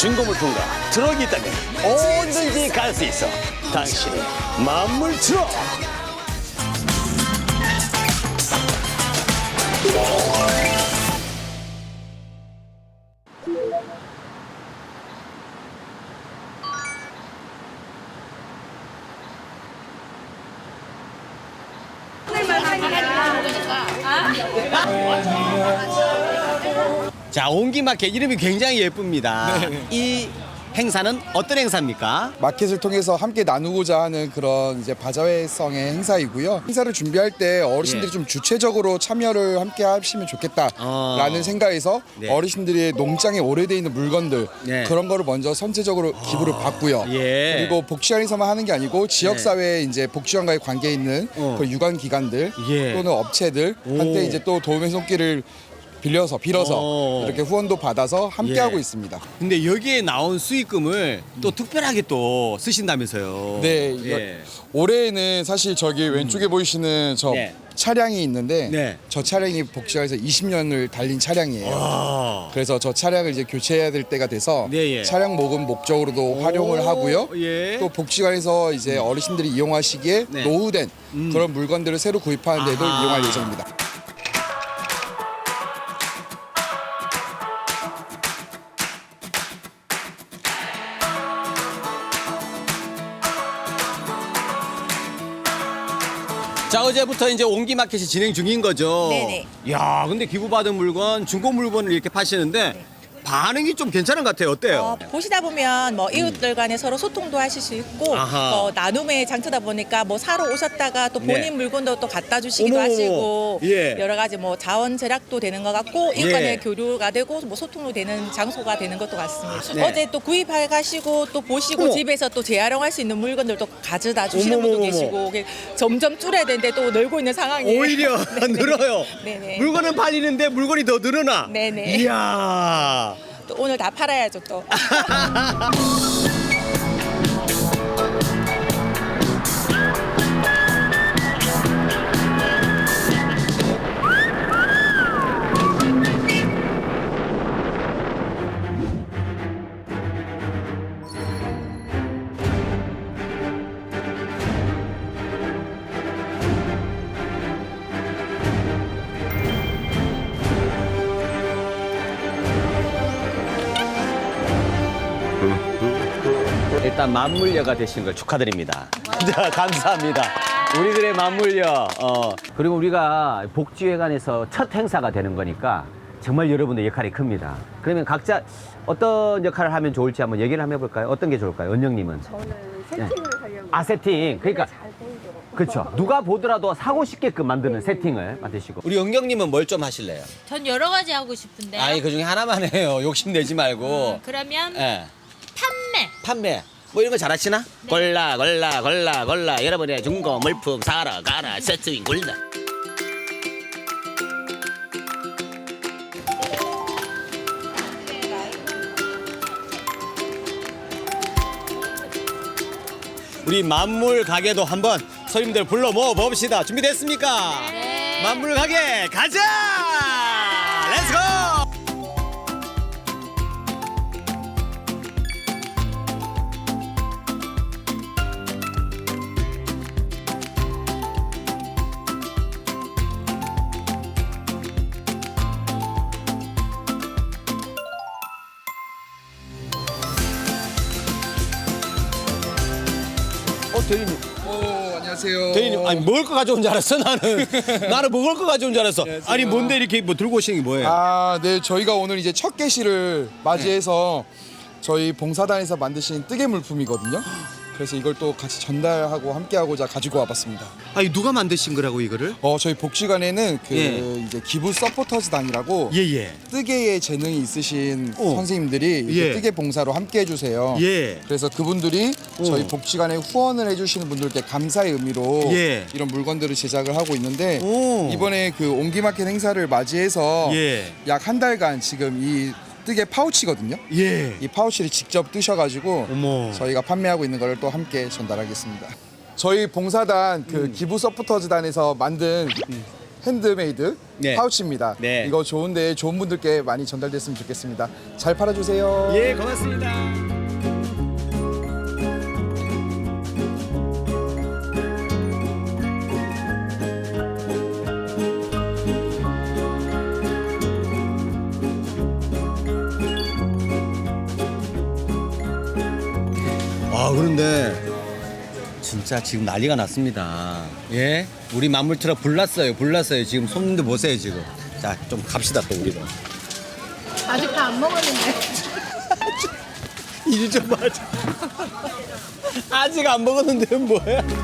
중고물품과 트럭이 있다면 어디든지 갈 수 있어. 당신의 만물 트럭. 자, 옹기마켓 이름이 굉장히 예쁩니다. 네. 이 행사는 어떤 행사입니까? 마켓을 통해서 함께 나누고자 하는 그런 이제 바자회성의 행사이고요. 행사를 준비할 때 어르신들이 예. 좀 주체적으로 참여를 함께 하시면 좋겠다라는 어. 생각에서 네. 어르신들이 농장에 오래돼 있는 물건들 네. 그런 거를 먼저 선제적으로 기부를 받고요. 예. 그리고 복지관에서만 하는 게 아니고 지역 사회에 이제 복지관과의 관계 있는 어. 그 유관 기관들 예. 또는 업체들한테 오. 이제 또 도움의 손길을 빌려서 빌어서 어. 이렇게 후원도 받아서 함께 예. 하고 있습니다. 근데 여기에 나온 수익금을 또 특별하게 또 쓰신다면서요. 네, 예. 올해는 사실 저기 왼쪽에 보이시는 저 네. 차량이 있는데 네. 저 차량이 복지관에서 20년을 달린 차량이에요. 아. 그래서 저 차량을 이제 교체해야 될 때가 돼서 네, 예. 차량 모금 목적으로도 활용을 하고요. 예. 또 복지관에서 이제 어르신들이 이용하시기에 네. 노후된 그런 물건들을 새로 구입하는 데도 아하. 이용할 예정입니다. 자, 어제부터 이제 옹기 마켓이 진행 중인 거죠. 네네. 야, 근데 기부받은 물건, 중고 물건을 이렇게 파시는데 반응이 좀 괜찮은 것 같아요. 어때요? 어, 보시다 보면 뭐 이웃들 간에 서로 소통도 하실 수 있고 아하. 어, 나눔의 장터다 보니까 뭐 사러 오셨다가 또 본인 네. 물건도 또 갖다 주시기도 어머머머. 하시고 예. 여러 가지 뭐 자원 절약도 되는 것 같고 이웃 예. 간의 교류가 되고 뭐 소통도 되는 장소가 되는 것도 같습니다. 네. 어제 또 구입해 가시고 또 보시고 어머. 집에서 또 재활용할 수 있는 물건들도 가져다 주시는 분도 어머머머머. 계시고 이게 점점 줄어야 되는데 또 늘고 있는 상황이에요. 오히려 네네. 늘어요. 네네. 물건은 팔리는데 물건이 더 늘어나. 네네. 이야. 또 오늘 다 팔아야죠 또. 만물녀가 되신 걸 축하드립니다. 자, 감사합니다. 우리들의 만물녀. 어, 그리고 우리가 복지회관에서 첫 행사가 되는 거니까 정말 여러분의 역할이 큽니다. 그러면 각자 어떤 역할을 하면 좋을지 한번 얘기를 한번 해볼까요? 어떤 게 좋을까요? 은영님은? 저는 세팅을 하려고 아, 세팅. 그러니까. 잘 보이도록 그렇죠. 누가 보더라도 사고 싶게끔 만드는 세팅을 만드시고. 우리 은경님은 뭘 좀 하실래요? 전 여러 가지 하고 싶은데. 아니, 그 중에 하나만 해요. 욕심 내지 말고. 음, 그러면 예. 판매. 판매. 뭐 이런 거 잘하시나? 골라 골라 골라 골라 여러분의 중고 물품 사러 가라 세트인 골라 우리 만물 가게도 한번 손님들 불러 모아 봅시다 준비됐습니까? 네. 만물 가게 가자 어 대리님 오 안녕하세요. 대리님 아니 먹을 거 가져온 줄 알았어 나는 나는 먹을 거 가져온 줄 알았어 아니 뭔데 이렇게 뭐 들고 오시는 게 뭐예요? 아, 네, 저희가 오늘 이제 첫 개시를 맞이해서 저희 봉사단에서 만드신 뜨개 물품이거든요. 그래서 이걸 또 같이 전달하고 함께하고자 가지고 와봤습니다. 아니 누가 만드신 거라고 이거를? 어, 저희 복지관에는 그 예. 이제 기부 서포터즈단이라고 예예 뜨개에 재능이 있으신 어. 선생님들이 예. 뜨개 봉사로 함께 해 주세요. 예. 그래서 그분들이 어. 저희 복지관에 후원을 해주시는 분들께 감사의 의미로 예. 이런 물건들을 제작을 하고 있는데 오. 이번에 그 옹기마켓 행사를 맞이해서 예. 약 한 달간 지금 이 뜨개 파우치거든요. 예. 이 파우치를 직접 뜨셔가지고 어머. 저희가 판매하고 있는 걸 또 함께 전달하겠습니다. 저희 봉사단 그 기부 서포터즈단에서 만든 핸드메이드 네. 파우치입니다. 네. 이거 좋은데 좋은 분들께 많이 전달됐으면 좋겠습니다. 잘 팔아주세요. 예, 고맙습니다. 아, 그런데 진짜 지금 난리가 났습니다. 예? 우리 만물 트럭 불났어요. 불났어요. 지금 손님들 보세요, 지금. 자, 좀 갑시다 또 우리도. 아직 다 안 먹었는데. 일좀 하자. 아직 안 먹었는데 뭐야?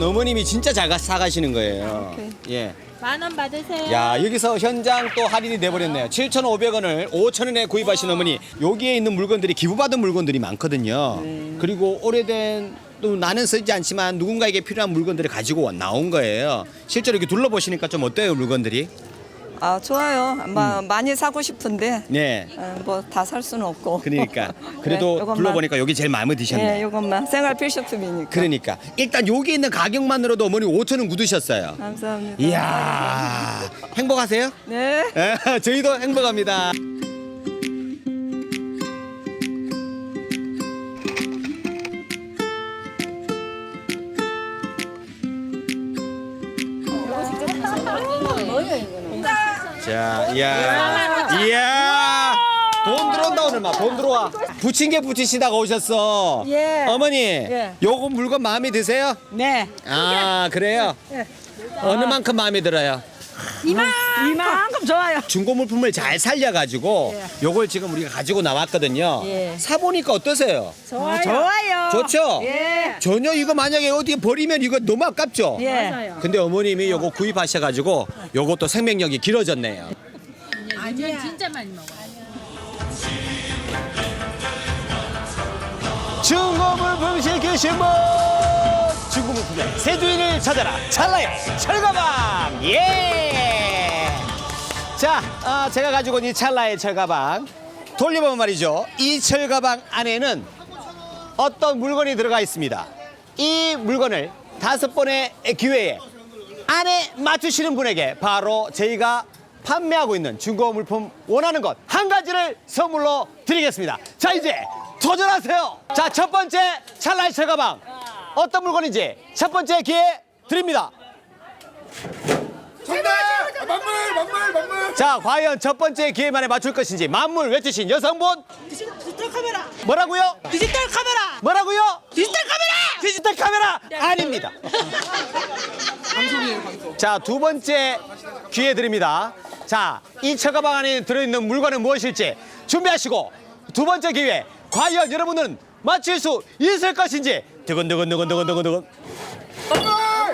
어머님이 진짜 잘 가- 사가시는 거예요. 예. 만 원 받으세요. 야 여기서 현장 또 할인이 돼버렸네요. 7,500원을 5,000원에 구입하신 어머니 여기에 있는 물건들이 기부받은 물건들이 많거든요. 그리고 오래된 또 나는 쓰지 않지만 누군가에게 필요한 물건들을 가지고 나온 거예요. 실제로 이렇게 둘러보시니까 좀 어때요 물건들이? 아 좋아요. 아마 많이 사고 싶은데 네. 뭐 다 살 수는 없고. 그러니까 그래도 네, 요것만. 둘러보니까 여기 제일 마음에 드셨네. 예, 이것만 생활 필수품이니까. 그러니까 일단 여기 있는 가격만으로도 어머니 5천 원 굳으셨어요. 감사합니다. 이야 행복하세요? 네. 예, 저희도 행복합니다. 자, 이야, 이야, 돈 들어온다 오늘 막 돈 들어와. 부침개 부치시다가 오셨어. 예. 어머니, 예. 요거 물건 마음에 드세요? 네. 아, 그래요? 어느 만큼 마음에 들어요? 이만큼 좋아요. 중고 물품을 잘 살려가지고 요걸 지금 우리가 가지고 나왔거든요. 예. 사보니까 어떠세요? 좋아요. 좋아요. 좋죠? 예. 전혀 이거 만약에 어디에 버리면 이거 너무 아깝죠? 예. 근데 어머님이 요거 구입하셔가지고 요것도 생명력이 길어졌네요. 아니야. 진짜 많이 먹어. 중고물품 시키신 분 중고물품의 새 주인을 찾아라 찰나의 철가방 예! 자 아, 제가 가지고 온 이 찰나의 철가방 돌려보면 말이죠 이 철가방 안에는 어떤 물건이 들어가 있습니다 이 물건을 다섯 번의 기회에 안에 맞추시는 분에게 바로 저희가 판매하고 있는 중고 물품 원하는 것 한 가지를 선물로 드리겠습니다. 자 이제 도전하세요. 자 첫 번째 찰나의 철가방 어떤 물건인지 첫 번째 기회 드립니다. 정답! 아, 만물, 만물, 만물. 자 과연 첫 번째 기회 만에 맞출 것인지 만물 외치신 여성분 디지털 카메라. 뭐라고요? 디지털 카메라. 뭐라고요? 디지털 카메라. 디지털 카메라 아닙니다. 자, 두 번째 기회 드립니다. 자, 이 철가방 안에 들어있는 물건은 무엇일지 준비하시고 두 번째 기회 과연 여러분은 맞힐 수 있을 것인지 두근두근 두근두근 두근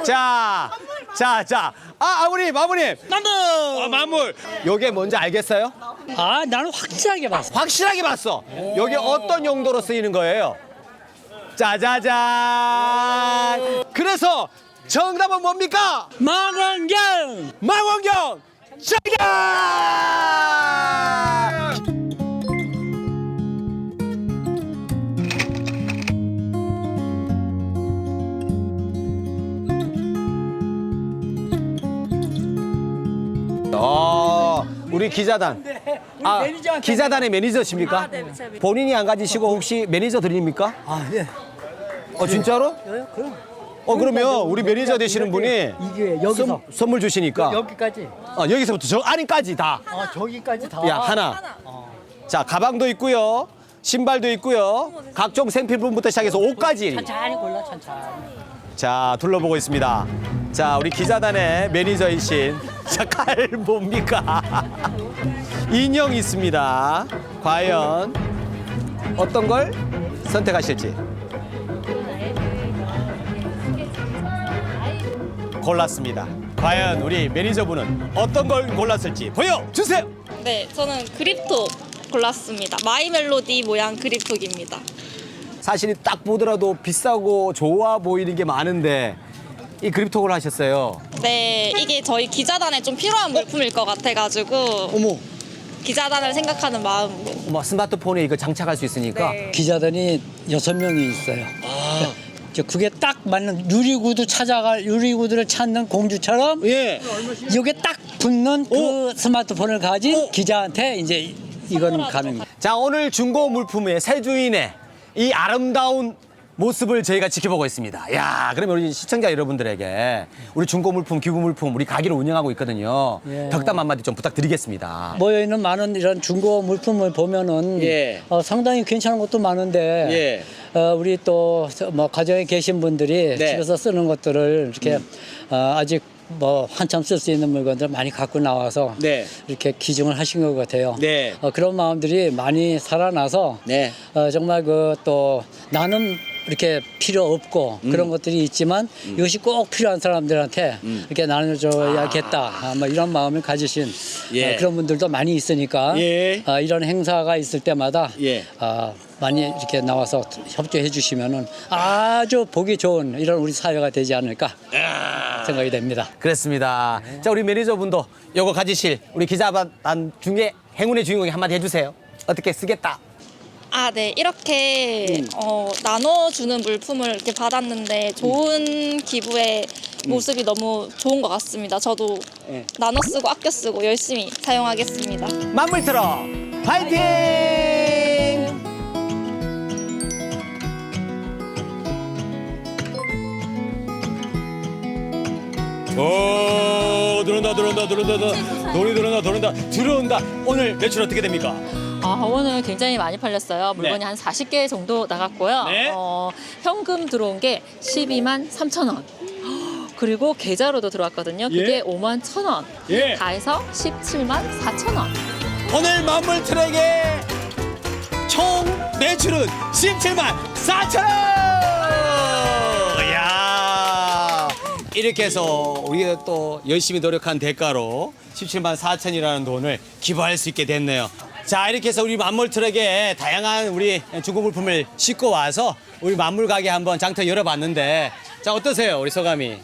자, 자, 자, 아, 아버님, 아버님. 만물. 어, 만물. 요게 뭔지 알겠어요? 아, 나는 확실하게 봤어. 확실하게 봤어. 여기 어떤 용도로 쓰이는 거예요? 짜자잔. 그래서 정답은 뭡니까? 망원경! 망원경 정답! 우리 기자단. 아, 매니저한테 기자단의 매니저십니까? 본인이 안 가지시고 혹시 매니저 드립니까? 아, 예. 어, 진짜로? 예, 그럼. 어, 그러면 우리 매니저 되시는 분이 이게 여기서 선, 선물 주시니까 여기까지. 어, 여기서부터 저 안까지 다. 아, 저기까지 다. 야, 하나. 자, 가방도 있고요. 신발도 있고요. 각종 생필품부터 시작해서 옷까지. 천천히 골라, 천천히. 자, 둘러보고 있습니다. 자, 우리 기자단의 매니저이신 자, 칼 뭡니까? 인형 있습니다. 과연 어떤 걸 선택하실지. 골랐습니다. 과연 우리 매니저분은 어떤 걸 골랐을지 보여주세요. 네, 저는 그립톡 골랐습니다. 마이 멜로디 모양 그립톡입니다. 사실 딱 보더라도 비싸고 좋아 보이는 게 많은데 이 그립톡을 하셨어요. 네, 이게 저희 기자단에 좀 필요한 물품일 것 같아가지고 어머, 기자단을 생각하는 마음으로. 뭐 스마트폰에 이거 장착할 수 있으니까 네. 기자단이 여섯 명이 있어요. 이제 그게 딱 맞는 유리구두 찾아갈 유리구두를 찾는 공주처럼 예. 이게 딱 붙는 그 스마트폰을 가진 기자한테 이제 이거는 가는 거예요. 자 오늘 중고 물품의 새 주인의 이 아름다운 모습을 저희가 지켜보고 있습니다. 야, 그러면 우리 시청자 여러분들에게 우리 중고 물품, 기부 물품 우리 가게를 운영하고 있거든요. 예. 덕담 한마디 좀 부탁드리겠습니다. 모여 있는 많은 이런 중고 물품을 보면은 예. 어, 상당히 괜찮은 것도 많은데 어, 우리 또 뭐 가정에 계신 분들이 네. 집에서 쓰는 것들을 이렇게 어, 아직 뭐 한참 쓸 수 있는 물건들 많이 갖고 나와서 네. 이렇게 기증을 하신 것 같아요. 네. 어, 그런 마음들이 많이 살아나서 네. 어, 정말 그 또 나는 이렇게 필요 없고 음. 그런 것들이 있지만 이것이 꼭 필요한 사람들한테 음. 이렇게 나눠줘야겠다 아, 뭐 이런 마음을 가지신 예. 어, 그런 분들도 많이 있으니까 예. 아, 이런 행사가 있을 때마다 예. 아, 많이 이렇게 나와서 협조해 주시면은 아주 보기 좋은 이런 우리 사회가 되지 않을까 생각이 됩니다. 그렇습니다. 자 우리 매니저분도 요거 가지실 우리 기자반 중에 행운의 주인공이 한마디 해주세요. 어떻게 쓰겠다. 아, 네. 이렇게 음. 어, 나눠주는 물품을 이렇게 받았는데 좋은 기부의 음. 모습이 너무 좋은 것 같습니다. 저도 예. 나눠 쓰고 아껴 쓰고 열심히 사용하겠습니다. 만물 틀어 파이팅! 오 들어온다 들어온다 들어온다 들어온다. 돈이 들어온다 들어온다 들어온다 오늘 매출 어떻게 됩니까? 아, 오늘 굉장히 많이 팔렸어요. 물건이 네. 한 40개 정도 나갔고요. 네. 어, 현금 들어온 게 12만 3천 원. 그리고 계좌로도 들어왔거든요. 그게 예. 5만 1천 원. 예. 다 해서 17만 4천 원. 오늘 만물 트랙의 총 매출은 17만 4천 원! 이야 이렇게 해서 우리가 또 열심히 노력한 대가로 17만 4천이라는 돈을 기부할 수 있게 됐네요. 자 이렇게 해서 우리 만물 트랙에 다양한 우리 중고 물품을 싣고 와서 우리 만물 가게 한번 장터 열어봤는데 자 어떠세요 우리 소감이?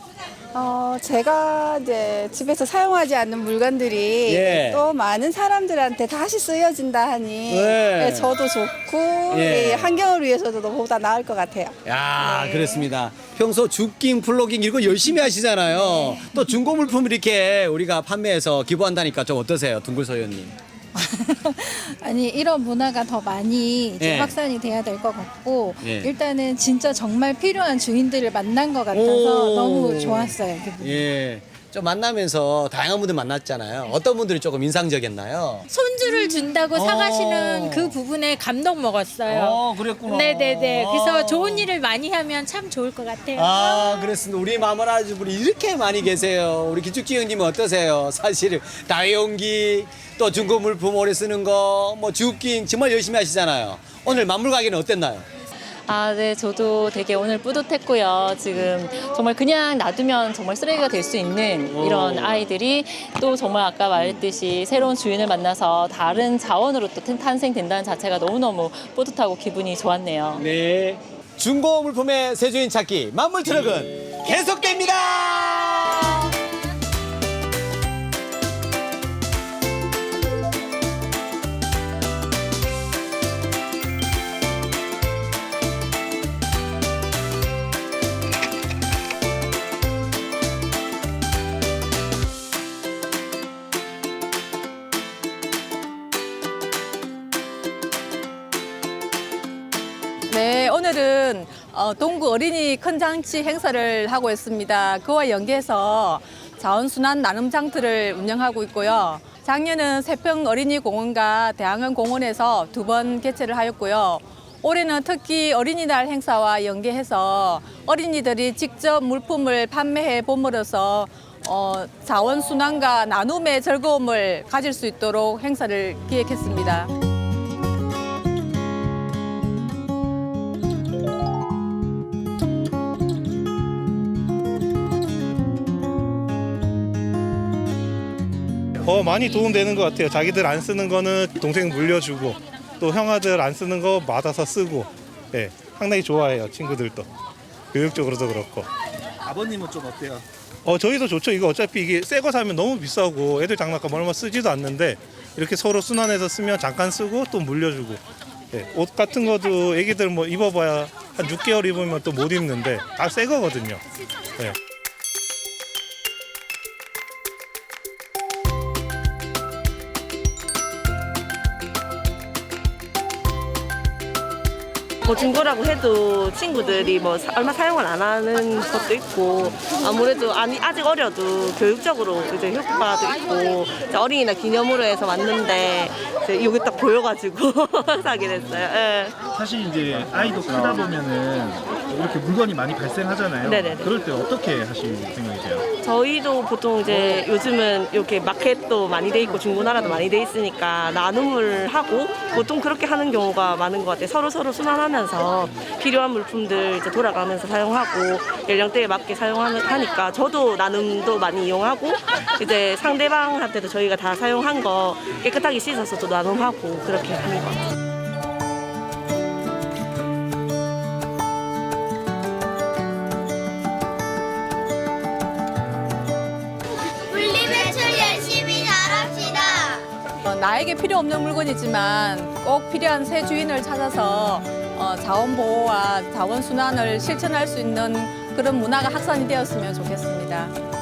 어, 제가 이제 집에서 사용하지 않는 물건들이 예. 또 많은 사람들한테 다시 쓰여진다 하니 네. 예, 저도 좋고 예. 예, 환경을 위해서도 보다 나을 것 같아요. 야, 네. 그렇습니다. 평소 죽깅, 플로깅 이런 거 열심히 하시잖아요. 또 중고 물품 이렇게 우리가 판매해서 기부한다니까 좀 어떠세요, 둥글소연님? 아니 이런 문화가 더 많이 이제 예. 확산이 돼야 될 것 같고 예. 일단은 진짜 정말 필요한 주인들을 만난 것 같아서 오. 너무 좋았어요. 기분이. 예. 좀 만나면서 다양한 분들 만났잖아요. 어떤 분들이 조금 인상적이었나요? 손주를 준다고 어. 사가시는 그 부분에 감동 먹었어요. 어, 그랬구나. 네네네. 아. 그래서 좋은 일을 많이 하면 참 좋을 것 같아요. 아, 그렇습니다. 우리 마마라주 분이 이렇게 많이 계세요. 우리 기축지 형님은 어떠세요? 사실 다용기 또 중고 물품 오래 쓰는 거, 뭐 죽깅 정말 열심히 하시잖아요. 오늘 만물 가게는 어땠나요? 아, 네. 저도 되게 오늘 뿌듯했고요. 지금 정말 그냥 놔두면 정말 쓰레기가 될 수 있는 이런 아이들이 또 정말 아까 말했듯이 새로운 주인을 만나서 다른 자원으로 또 탄생된다는 자체가 너무너무 뿌듯하고 기분이 좋았네요. 네. 중고 물품의 새 주인 찾기 만물 트럭은 계속됩니다. 네, 오늘은 어, 동구 어린이 큰장치 행사를 하고 있습니다. 그와 연계해서 자원순환 나눔 장터를 운영하고 있고요. 작년은 세평 어린이 공원과 대항원 공원에서 두 번 개최를 하였고요. 올해는 특히 어린이날 행사와 연계해서 어린이들이 직접 물품을 판매해 봄으로써 어, 자원순환과 나눔의 즐거움을 가질 수 있도록 행사를 기획했습니다. 어 많이 도움되는 것 같아요. 자기들 안 쓰는 거는 동생 물려주고 또 형아들 안 쓰는 거 받아서 쓰고 예 상당히 좋아해요 친구들도 교육적으로도 그렇고 아버님은 좀 어때요? 어 저희도 좋죠. 이거 어차피 이게 새 거 사면 너무 비싸고 애들 장난감 얼마 쓰지도 않는데 이렇게 서로 순환해서 쓰면 잠깐 쓰고 또 물려주고 예, 옷 같은 것도 애기들 뭐 입어봐야 한 6개월 입으면 또 못 입는데 다 새 거거든요. 예. 뭐 중고라고 해도 친구들이 뭐 사- 얼마 사용을 안 하는 것도 있고 아무래도 아니, 아직 어려도 교육적으로 이제 효과도 있고 어린이날 기념으로 해서 왔는데 이제 여기 딱 보여가지고 사게 됐어요. 예. 사실 이제 아이도 크다 보면은 이렇게 물건이 많이 발생하잖아요. 네네네. 그럴 때 어떻게 하실 생각이세요? 저희도 보통 이제 요즘은 이렇게 마켓도 많이 돼 있고 중고나라도 많이 돼 있으니까 나눔을 하고 보통 그렇게 하는 경우가 많은 것 같아요. 서로 서로 순환하면서 필요한 물품들 이제 돌아가면서 사용하고 연령대에 맞게 사용하는 하니까 저도 나눔도 많이 이용하고 이제 상대방한테도 저희가 다 사용한 거 깨끗하게 씻어서 또 나눔하고 그렇게 하는 것 같아요. 나에게 필요 없는 물건이지만 꼭 필요한 새 주인을 찾아서 어, 자원 보호와 자원 순환을 실천할 수 있는 그런 문화가 확산이 되었으면 좋겠습니다.